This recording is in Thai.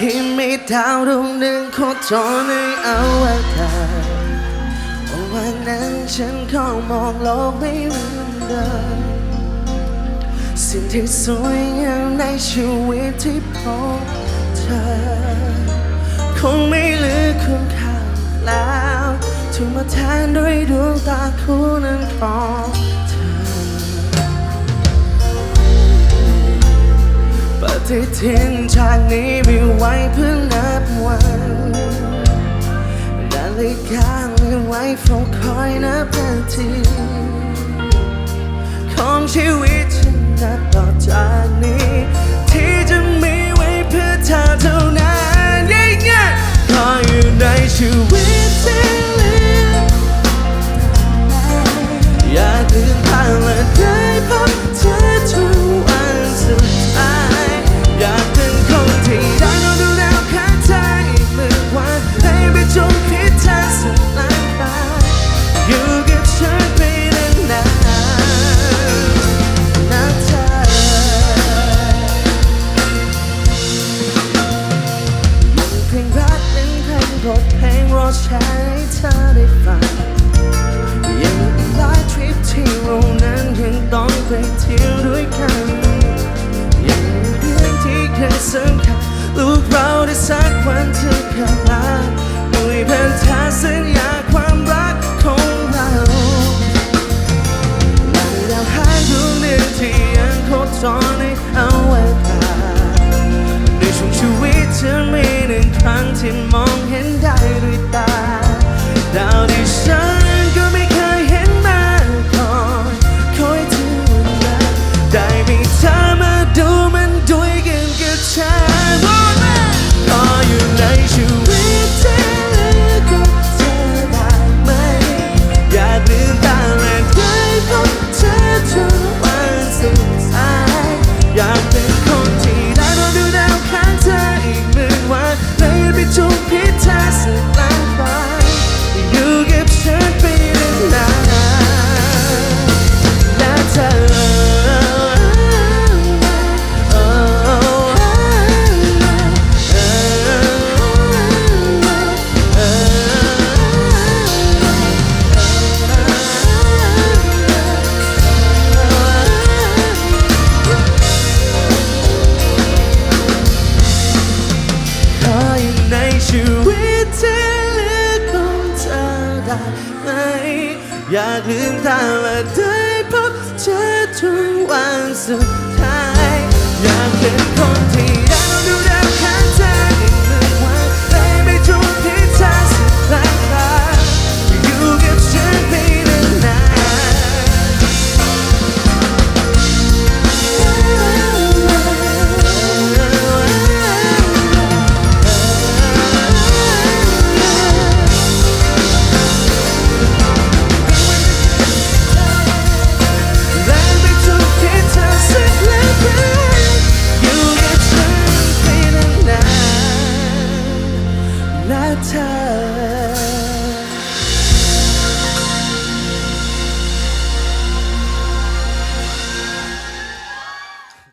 ที่มีดาวดวงหนึ่งโคจรในอวกาศวันนั้นฉันเข้ามองโลกไม่เหมือนเดิมสิ่งที่สวยงามในชีวิตที่พบเธอ คงไม่เหลือคุณค่าแล้วถูกมาแทนด้วยดวงตาคู่นั้นของ ฏิทินชาตินี้มีไว้เพื่อนับวันนาฬิกามีไว้เฝ้าคอยนับนาทีของชีวิตฉันนับต่อจากนี้ ใช้เธอได้ฟังยังมีหลายทริปที่เรานั้นยังต้องไปเที่ยวด้วยกันยังมีเรื่องที่เคยสำคัญลูกเราได้สักวันจะกลับมาด้วยพันธสัญญาความรักของเราและดาวหางดวงหนึ่งที่ยังโคจรในอวกาศในช่วงชีวิตจะมีหนึ่งครั้งที่มอง อยากลืมตาและได้พบเธอทุกวันสุดท้าย